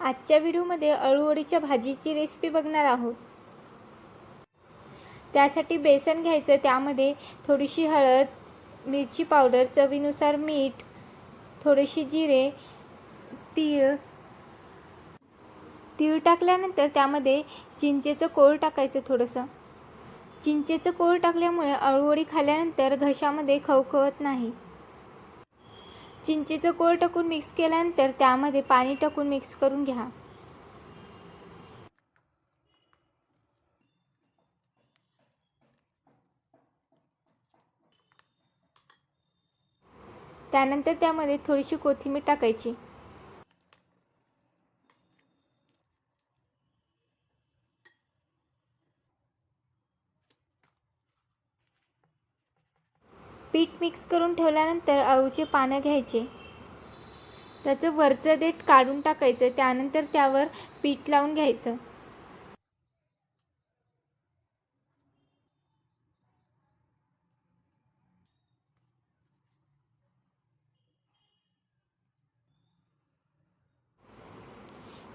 आजच्या व्हिडिओमध्ये अळूवडीच्या भाजीची रेसिपी बघणार आहोत. त्यासाठी बेसन घ्यायचं त्यामध्ये थोडीशी हळद मिरची पावडर चवीनुसार मीठ थोडेसे जिरे तीळ. तीळ टाकल्यानंतर त्यामध्ये चिंचेचं कोळ टाकायचं थोडंसं. चिंचेचं कोळ टाकल्यामुळे अळूवडी खाल्ल्यानंतर घशामध्ये खवखवत नाही. चिंचेचं कोळ टाकून मिक्स केल्यानंतर त्यामध्ये पाणी टाकून मिक्स करून घ्या. त्यानंतर त्यामध्ये थोडीशी कोथिंबीर टाकायची. पीठ मिक्स करून ठेवल्यानंतर अळूचे पानं घ्यायचे. त्याचं वरचं देठ काढून टाकायचं. त्यानंतर त्यावर पीठ लावून घ्यायचं.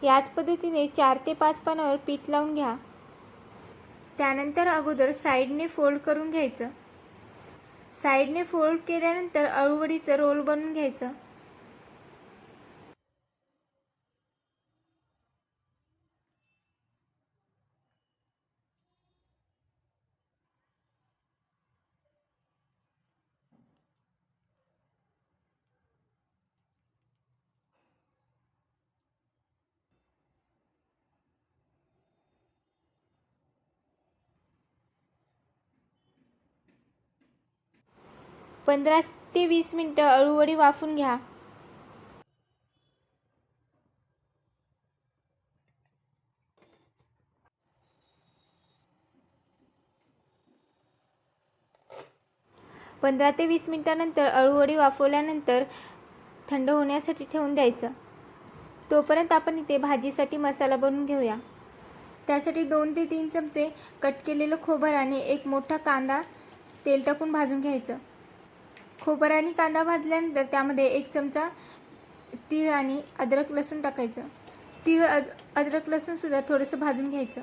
याच पद्धतीने चार ते पाच पानावर पीठ लावून घ्या. त्यानंतर अगोदर साईडने फोल्ड करून घ्यायचं. साईडने फोल्ड केल्यानंतर अळूवडीचं रोल बनवून घ्यायचं. पंधरा ते वीस मिनटं अळूवडी वाफून घ्या. पंधरा ते वीस मिनटानंतर अळूवडी वाफवल्यानंतर थंड होण्यासाठी ठेवून द्यायचं. तोपर्यंत आपण इथे भाजीसाठी मसाला बनवून घेऊया. त्यासाठी दोन ते तीन चमचे कट केलेलं खोबर आणि एक मोठा कांदा तेल टाकून भाजून घ्यायचं. खोबर आणि कांदा भाजल्यानंतर त्यामध्ये एक चमचा तीळ आणि अद्रक लसूण टाकायचं. तीळ अद अद्रक लसूणसुद्धा थोडंसं भाजून घ्यायचं.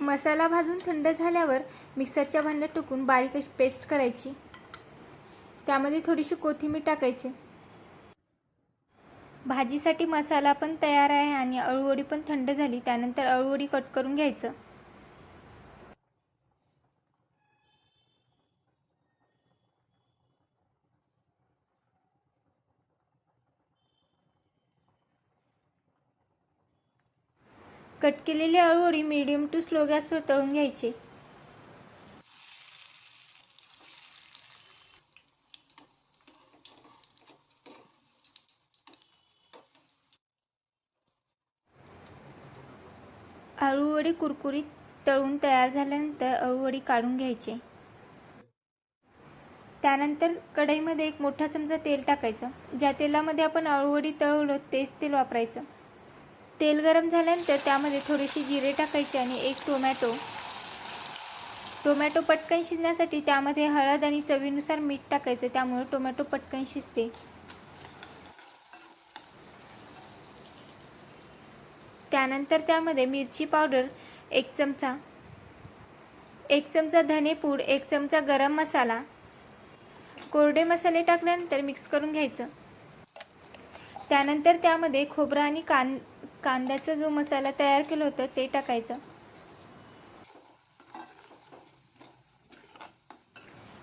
मसाला भाजून थंड झाल्यावर मिक्सरच्या भांड्यात टुकून बारीक पेस्ट करायची. त्यामध्ये थोडीशी कोथिंबीर टाकायची. भाजीसाठी मसाला पण तयार आहे आणि अळूवडी पण थंड झाली त्यानंतर अळूवडी कट करून घ्यायचं. कट केलेली अळूवडी मीडियम टू स्लो गॅसवर तळून घ्यायची. अळूवडी कुरकुरीत तळून तयार झाल्यानंतर अळूवडी काढून घ्यायचे. त्यानंतर कढईमध्ये एक मोठा चमचा तेल टाकायचं. ज्या तेलामध्ये आपण अळूवडी तळवलं तेच तेल वापरायचं. तेल गरम झाल्यानंतर त्यामध्ये थोडीशी जिरे टाकायचे आणि एक टोमॅटो. टोमॅटो पटकन शिजण्यासाठी त्यामध्ये हळद आणि चवीनुसार मीठ टाकायचं त्यामुळे टोमॅटो पटकन शिजते. त्यानंतर त्यामध्ये मिरची पावडर एक चमचा. एक चमचा धनेपूड एक चमचा गरम मसाला. कोरडे मसाले टाकल्यानंतर मिक्स करून घ्यायचं. त्यानंतर त्यामध्ये खोबरं आणि कान कांद्याचा जो मसाला तयार केला होता ते टाकायचं.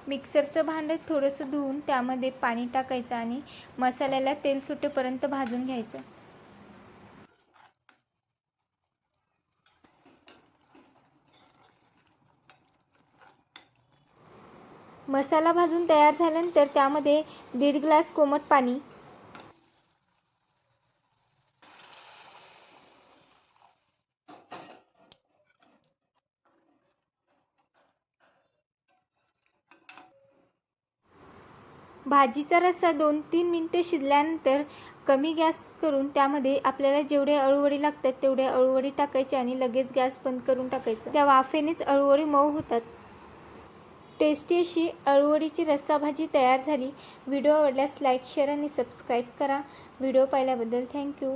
मिक्सरचं भांडं थोडंसं धुवून त्यामध्ये पाणी टाकायचं आणि मसाल्याला तेल सुटेपर्यंत भाजून घ्यायचं. मसाला भाजून तयार झाल्यानंतर त्यामध्ये दीड ग्लास कोमट पाणी भाजीचा रस्सा दोन तीन मिनटं शिजल्यानंतर कमी गॅस करून त्यामध्ये आपल्याला जेवढे अळूवडी लागतात तेवढे अळूवडी टाकायचे आणि लगेच गॅस बंद करून टाकायचं. त्या वाफेनेच अळूवडी मऊ होतात. टेस्टी अशी अळूवडीची रस्सा भाजी तयार झाली. व्हिडिओ आवडल्यास लाईक शेअर आणि सबस्क्राईब करा. व्हिडिओ पाहिल्याबद्दल थँक्यू.